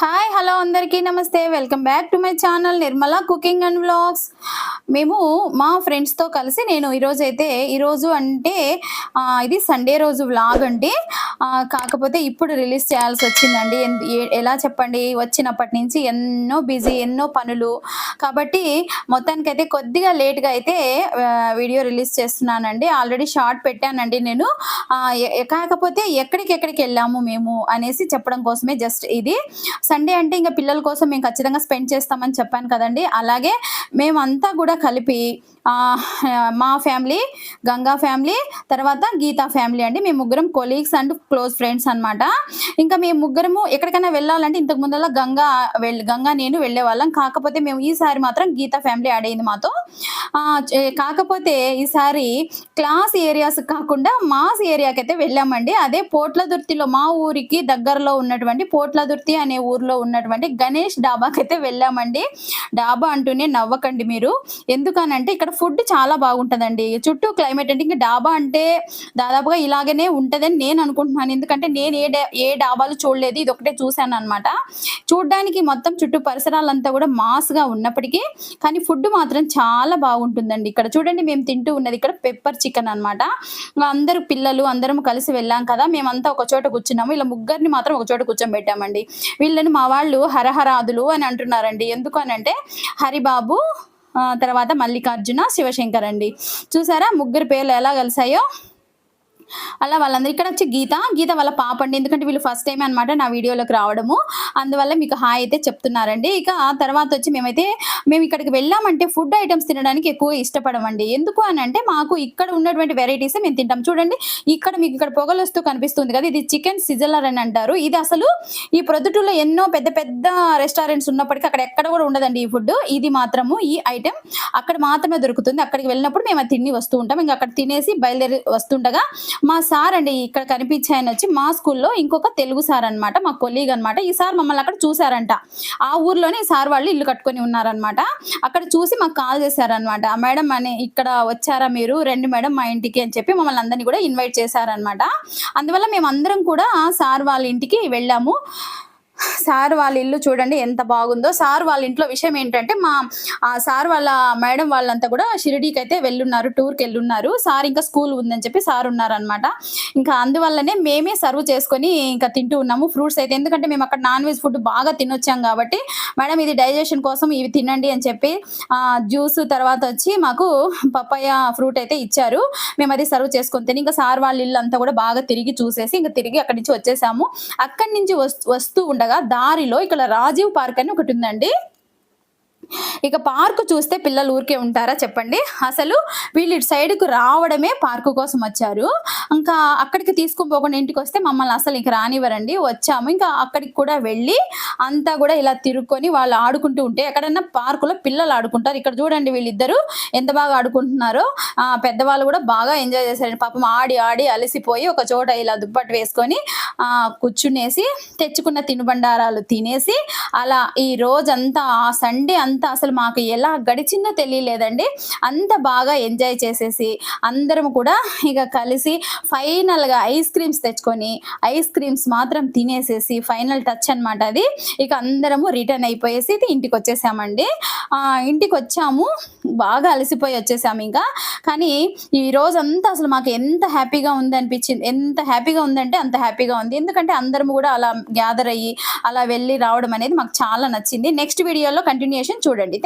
Hi hello అందరికీ నమస్తే. Welcome back to my channel Nirmala cooking and vlogs మేము మా ఫ్రెండ్స్తో కలిసి నేను ఈరోజు అయితే ఈరోజు అంటే ఇది సండే రోజు వ్లాగ్ అండి. కాకపోతే ఇప్పుడు రిలీజ్ చేయాల్సి వచ్చిందండి. ఎలా చెప్పండి? వచ్చినప్పటి నుంచి ఎన్నో బిజీ ఎన్నో పనులు. కాబట్టి మొత్తానికైతే కొద్దిగా లేట్గా అయితే వీడియో రిలీజ్ చేస్తున్నానండి. ఆల్రెడీ షార్ట్ పెట్టానండి నేను. కాకపోతే ఎక్కడికి ఎక్కడికి వెళ్ళాము మేము అనేసి చెప్పడం కోసమే జస్ట్ ఇది. సండే అంటే ఇంకా పిల్లల కోసం మేము ఖచ్చితంగా స్పెండ్ చేస్తామని చెప్పాను కదండి. అలాగే మేమంతా కూడా కలిపి మా ఫ్యామిలీ గంగా ఫ్యామిలీ తర్వాత గీతా ఫ్యామిలీ అండి. మేము ముగ్గురం కొలీగ్స్ అండ్ క్లోజ్ ఫ్రెండ్స్ అనమాట ఇంకా మేము ముగ్గురము ఎక్కడికైనా వెళ్ళాలంటే ఇంతకు ముందర గంగా వెళ్ళి గంగా నేను వెళ్ళే వాళ్ళం కాకపోతే మేము ఈసారి మాత్రం గీతా ఫ్యామిలీ యాడ్ అయింది మాతో. కాకపోతే ఈసారి క్లాస్ ఏరియాస్ కాకుండా మాస్ ఏరియాకి అయితే వెళ్ళామండి. అదే పోట్లదుర్తిలో మా ఊరికి దగ్గరలో ఉన్నటువంటి పోట్లదుర్తి అనే ఊరు ఊర్లో ఉన్నటువంటి గణేష్ డాబాకి అయితే వెళ్ళామండి. డాబా అంటూనే నవ్వకండి మీరు. ఎందుకనంటే ఇక్కడ ఫుడ్ చాలా బాగుంటుందండి. చుట్టూ క్లైమేట్ అంటే ఇంకా డాబా అంటే దాదాపుగా ఇలాగనే ఉంటుందని నేను అనుకుంటున్నాను. ఎందుకంటే నేను ఏ ఏ డాబాలు చూడలేదు. ఇది ఒకటే చూశాను అనమాట చూడడానికి మొత్తం చుట్టూ పరిసరాలంతా కూడా మాస్గా ఉన్నప్పటికీ కానీ ఫుడ్ మాత్రం చాలా బాగుంటుందండి. ఇక్కడ చూడండి మేము తింటూ ఉన్నది ఇక్కడ పెప్పర్ చికెన్ అనమాట అందరూ పిల్లలు అందరం కలిసి వెళ్ళాం కదా. మేమంతా ఒక చోట కూర్చున్నాము. ఇలా ముగ్గురిని మాత్రం ఒక చోట కూర్చోబెట్టామండి. వీళ్ళని మా వాళ్ళు హరహరాదులు అని అంటున్నారండి. ఎందుకు అని అంటే హరిబాబు తర్వాత మల్లికార్జున శివశంకర్ అండి. చూసారా ముగ్గురు పేర్లు ఎలా కలిసాయో? అలా వాళ్ళందరూ ఇక్కడ వచ్చి గీత గీత వాళ్ళ పాప అండి. ఎందుకంటే వీళ్ళు ఫస్ట్ టైం అనమాట నా వీడియోలోకి రావడము. అందువల్ల మీకు హాయ్ అయితే చెప్తున్నారండి. ఇక తర్వాత వచ్చి మేమైతే మేము ఇక్కడికి వెళ్ళామంటే ఫుడ్ ఐటమ్స్ తినడానికి ఎక్కువ ఇష్టపడమండి. ఎందుకు అని అంటే మాకు ఇక్కడ ఉన్నటువంటి వెరైటీస్ మేము తింటాం. చూడండి ఇక్కడ మీకు ఇక్కడ పొగలు వస్తూ కనిపిస్తుంది కదా ఇది చికెన్ సిజలర్ అని అంటారు. ఇది అసలు ఈ ప్రొద్దుటూరులో ఎన్నో పెద్ద పెద్ద రెస్టారెంట్స్ ఉన్నప్పటికీ అక్కడ ఎక్కడ కూడా ఉండదండి ఈ ఫుడ్ ఇది మాత్రము ఈ ఐటెం అక్కడ మాత్రమే దొరుకుతుంది. అక్కడికి వెళ్ళినప్పుడు మేము అది తిని వస్తూ ఉంటాం. ఇంకా అక్కడ తినేసి బయలుదేరి వస్తుండగా మా సార్ అండి ఇక్కడ కనిపించే ఆయన వచ్చి మా స్కూల్లో ఇంకొక తెలుగు సార్ అనమాట మా కొలీగ్ అనమాట ఈ సార్ మమ్మల్ని అక్కడ చూసారంట ఆ ఊర్లోనే ఈ సార్ వాళ్ళు ఇల్లు కట్టుకొని ఉన్నారనమాట అక్కడ చూసి మాకు కాల్ చేశారనమాట మేడం అని ఇక్కడ వచ్చారా మీరు? రండి మేడం మా ఇంటికి అని చెప్పి మమ్మల్ని అందరినీ కూడా ఇన్వైట్ చేశారనమాట అందువల్ల మేము అందరం కూడా సార్ వాళ్ళ ఇంటికి వెళ్ళాము. సార్ వాళ్ళ ఇల్లు చూడండి ఎంత బాగుందో. సార్ వాళ్ళ ఇంట్లో విషయం ఏంటంటే మా సార్ వాళ్ళ మేడం వాళ్ళంతా కూడా షిరిడీకి అయితే వెళ్ళున్నారు టూర్కి వెళ్ళున్నారు. సార్ ఇంకా స్కూల్ ఉందని చెప్పి సార్ ఉన్నారనమాట ఇంకా అందువల్లనే మేమే సర్వ్ చేసుకొని ఇంకా తింటూ ఉన్నాము ఫ్రూట్స్ అయితే. ఎందుకంటే మేము అక్కడ నాన్ వెజ్ ఫుడ్ బాగా తినొచ్చాం కాబట్టి మేడం ఇది డైజెషన్ కోసం ఇవి తినండి అని చెప్పి జ్యూస్ తర్వాత వచ్చి మాకు పప్పాయ ఫ్రూట్ అయితే ఇచ్చారు. మేము అది సర్వ్ చేసుకొని తిని ఇంకా సార్ వాళ్ళ ఇల్లు అంతా కూడా బాగా తిరిగి చూసేసి ఇంకా తిరిగి అక్కడి నుంచి వచ్చేసాము. అక్కడి నుంచి వస్తూ ఉండగా దారిలో ఇక్కడ రాజీవ్ పార్క్ అని ఒకటి ఉందండి. ఇక పార్కు చూస్తే పిల్లలు ఊరికే ఉంటారా చెప్పండి. అసలు వీళ్ళు ఇటు సైడ్కు రావడమే పార్కు కోసం వచ్చారు. ఇంకా అక్కడికి తీసుకుని పోకుండా ఇంటికి వస్తే మమ్మల్ని అసలు ఇంక రానివ్వరండి. వచ్చాము. ఇంకా అక్కడికి కూడా వెళ్ళి అంతా కూడా ఇలా తిరుక్కొని వాళ్ళు ఆడుకుంటూ ఉంటే ఎక్కడన్నా పార్కులో పిల్లలు ఆడుకుంటారు. ఇక్కడ చూడండి వీళ్ళిద్దరూ ఎంత బాగా ఆడుకుంటున్నారో. పెద్దవాళ్ళు కూడా బాగా ఎంజాయ్ చేశారండి. పాపం ఆడి ఆడి అలసిపోయి ఒక చోట ఇలా దుప్పటి వేసుకొని కూర్చునేసి తెచ్చుకున్న తినుబండారాలు తినేసి అలా ఈ రోజంతా ఆ సండే అంతా అసలు మాకు ఎలా గడిచిందో తెలియలేదండి. అంత బాగా ఎంజాయ్ చేసేసి అందరం కూడా ఇక కలిసి ఫైనల్గా ఐస్ క్రీమ్స్ తెచ్చుకొని ఐస్ క్రీమ్స్ మాత్రం తినేసేసి ఫైనల్ టచ్ అనమాట అది. ఇక అందరము రిటర్న్ అయిపోయేసి ఇది ఇంటికి వచ్చేసామండి. ఆ, ఇంటికి వచ్చాము. బాగా అలసిపోయి వచ్చేసాము ఇంకా. కానీ ఈ రోజంతా అసలు మాకు ఎంత హ్యాపీగా ఉంది అనిపించింది ఎంత హ్యాపీగా ఉందంటే అంత హ్యాపీగా ఉంది. ఎందుకంటే అందరం కూడా అలా గ్యాదర్ అయ్యి అలా వెళ్ళి రావడం అనేది మాకు చాలా నచ్చింది. నెక్స్ట్ వీడియోలో కంటిన్యూషన్ చూడండి.